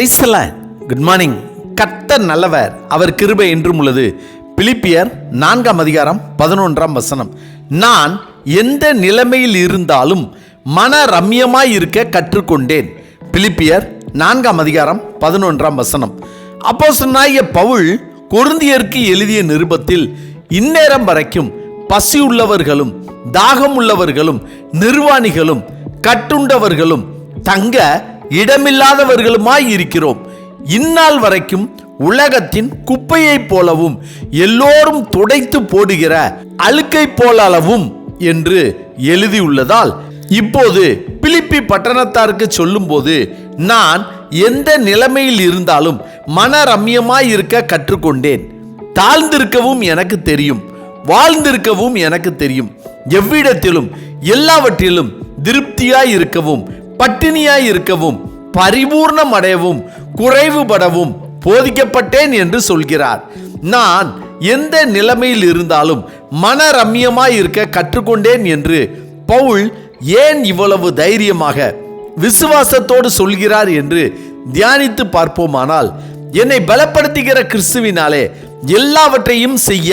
பிரைசல good morning கர்த்தர் நல்லவர். அவர் கிருபை என்றும் உள்ளது. பிலிப்பியர் நான்காம் அதிகாரம் பதினொன்றாம் வசனம். நான் எந்த நிலைமையில் இருந்தாலும் மன ரம்யமாய் இருக்க கற்றுக்கொண்டேன். பிலிப்பியர் நான்காம் அதிகாரம் பதினொன்றாம் வசனம். அப்போ பவுல் கொருந்தியருக்கு எழுதிய நிருபத்தில் இந்நேரம் வரைக்கும் பசி உள்ளவர்களும் தாகம் உள்ளவர்களும் நிர்வாணிகளும் கட்டுண்டவர்களும் தங்க இடமில்லாதவர்களுமாய் இருக்கிறோம். இந்நாள் வரைக்கும் உலகத்தின் குப்பையைப் போலவும் எல்லோரும் துடைத்து போடுகிற அழுக்கைப் போலவும் என்று எழுதியுள்ளதால் இப்போது பிலிப்பி பட்டணத்தாருக்கு சொல்லும்போது நான் எந்த நிலைமையில் இருந்தாலும் மன ரம்யமாய் இருக்க கற்றுக்கொண்டேன். தாழ்ந்திருக்கவும் எனக்கு தெரியும். வாழ்ந்திருக்கவும் எனக்கு தெரியும். எவ்விடத்திலும் எல்லாவற்றிலும் திருப்தியாய் இருக்கவும் பட்டினியாய் இருக்கவும் பரிபூர்ணம் அடையவும் குறைவுபடவும் போதிக்கப்பட்டேன் என்று சொல்கிறார். நான் எந்த நிலைமையில் இருந்தாலும் மன ரம்யமாய் இருக்க கற்றுக்கொண்டேன் என்று பவுல் ஏன் இவ்வளவு தைரியமாக விசுவாசத்தோடு சொல்கிறார் என்று தியானித்து பார்ப்போமானால் என்னை பலப்படுத்துகிற கிறிஸ்துவினாலே எல்லாவற்றையும் செய்ய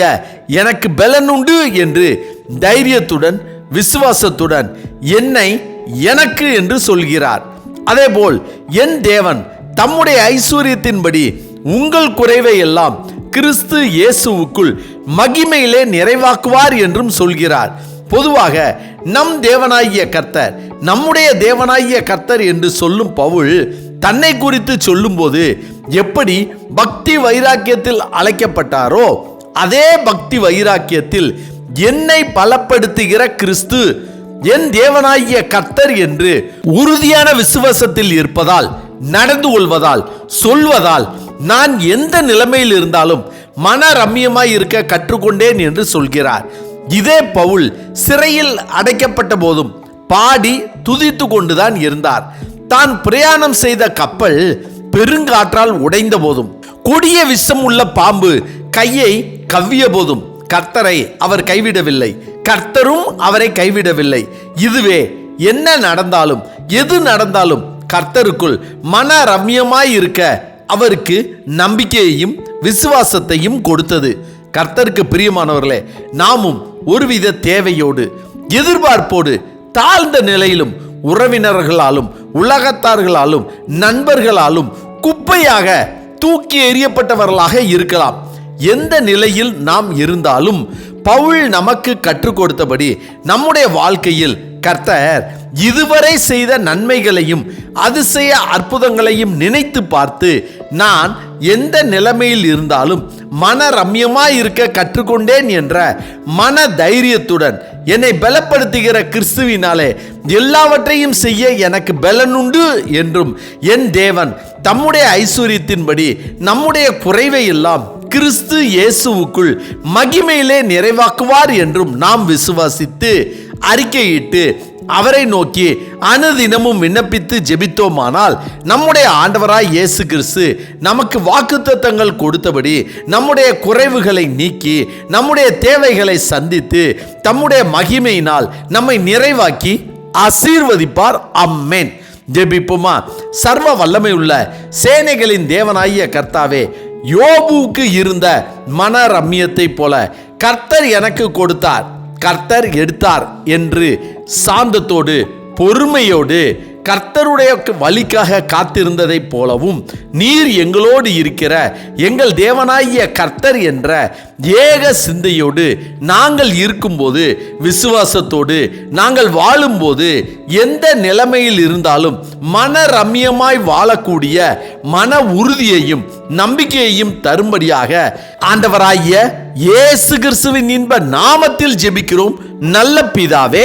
எனக்கு பலனுண்டு என்று தைரியத்துடன் விசுவாசத்துடன் என்னை எனக்கு என்று சொல்கிறார். அதேபோல் என் தேவன் தம்முடைய ஐஸ்வர்யத்தின்படி உங்கள் குறைவை எல்லாம் கிறிஸ்து இயேசுவுக்குள் மகிமையிலே நிறைவாக்குவார் என்றும் சொல்கிறார். பொதுவாக நம் தேவனாகிய கர்த்தர் நம்முடைய தேவனாகிய கர்த்தர் என்று சொல்லும் பவுல் தன்னை குறித்து சொல்லும்போது எப்படி பக்தி வைராக்கியத்தில் அழைக்கப்பட்டாரோ அதே பக்தி வைராக்கியத்தில் என்னை பலப்படுத்துகிற கிறிஸ்து என் தேவனாகிய கர்த்தர் என்று உறுதியான விசுவாசத்தில் இருப்பதால் நடந்து கொள்வதால் சொல்வதால் நான் எந்த நிலைமையில் இருந்தாலும் மன ரம்யமாய் இருக்க கற்றுக்கொண்டேன் என்று சொல்கிறார். இதே பவுல் சிறையில் அடைக்கப்பட்ட போதும் பாடி துதித்து கொண்டுதான் இருந்தார். தான் பிரயாணம் செய்த கப்பல் பெருங்காற்றால் உடைந்த போதும் கொடிய விஷம் உள்ள பாம்பு கையை கவ்விய போதும் கர்த்தரை அவர் கைவிடவில்லை. கர்த்தரும் அவரை கைவிடவில்லை. இதுவே என்ன நடந்தாலும் எது நடந்தாலும் கர்த்தருக்குள் மன ரம்யமாய் இருக்க அவருக்கு நம்பிக்கையையும் விசுவாசத்தையும் கொடுத்தது. கர்த்தருக்கு பிரியமானவர்களே நாமும் ஒருவித தேவையோடு எதிர்பார்ப்போடு தாழ்ந்த நிலையிலும் உறவினர்களாலும் உலகத்தார்களாலும் நண்பர்களாலும் குப்பையாக தூக்கி எறியப்பட்டவர்களாக இருக்கலாம். எந்த நிலையில் நாம் இருந்தாலும் பவுல் நமக்கு கற்றுக் கொடுத்தபடி நம்முடைய வாழ்க்கையில் கர்த்தர் இதுவரை செய்த நன்மைகளையும் அதிசய அற்புதங்களையும் நினைத்து பார்த்து நான் எந்த நிலைமையில் இருந்தாலும் மன ரம்யமாய் இருக்க கற்றுக்கொண்டேன் என்ற மன தைரியத்துடன் என்னை பலப்படுத்துகிற கிறிஸ்துவினாலே எல்லாவற்றையும் செய்ய எனக்கு பலனுண்டு என்றும் என் தேவன் தம்முடைய ஐஸ்வர்யத்தின்படி நம்முடைய குறைவை எல்லாம் கிறிஸ்து இயேசுவுக்குள் மகிமையிலே நிறைவாக்குவார் என்றும் நாம் விசுவாசித்து அறிக்கையிட்டு அவரை நோக்கி அனுதினமும் விண்ணப்பித்து ஜெபித்தோமானால் நம்முடைய ஆண்டவராய் இயேசு கிறிஸ்து நமக்கு வாக்குத்தத்தங்கள் கொடுத்தபடி நம்முடைய குறைவுகளை நீக்கி நம்முடைய தேவைகளை சந்தித்து தம்முடைய மகிமையினால் நம்மை நிறைவாக்கி ஆசீர்வதிப்பார். அம்மேன் ஜெபிப்புமா? சர்வ வல்லமை உள்ள சேனைகளின் தேவனாகிய கர்த்தாவே யோபுவுக்கு இருந்த மன ரம்யத்தை போல கர்த்தர் எனக்கு கொடுத்தார். கர்த்தர் எடுத்தார் என்று சாந்தத்தோடு பொறுமையோடு கர்த்தருடைய வழிக்காக காத்திருந்ததைப் போலவும் நீர் எங்களோடு இருக்கிற எங்கள் தேவனாகிய கர்த்தர் என்ற ஏக சிந்தையோடு நாங்கள் இருக்கும்போது விசுவாசத்தோடு நாங்கள் வாழும்போது எந்த நிலைமையில் இருந்தாலும் மன ரம்யமாய் வாழக்கூடிய மன உறுதியையும் நம்பிக்கையையும் தரும்படியாக ஆண்டவராகிய இயேசு கிறிஸ்துவின் இன்ப நாமத்தில் ஜெபிக்கிறோம். நல்ல பிதாவே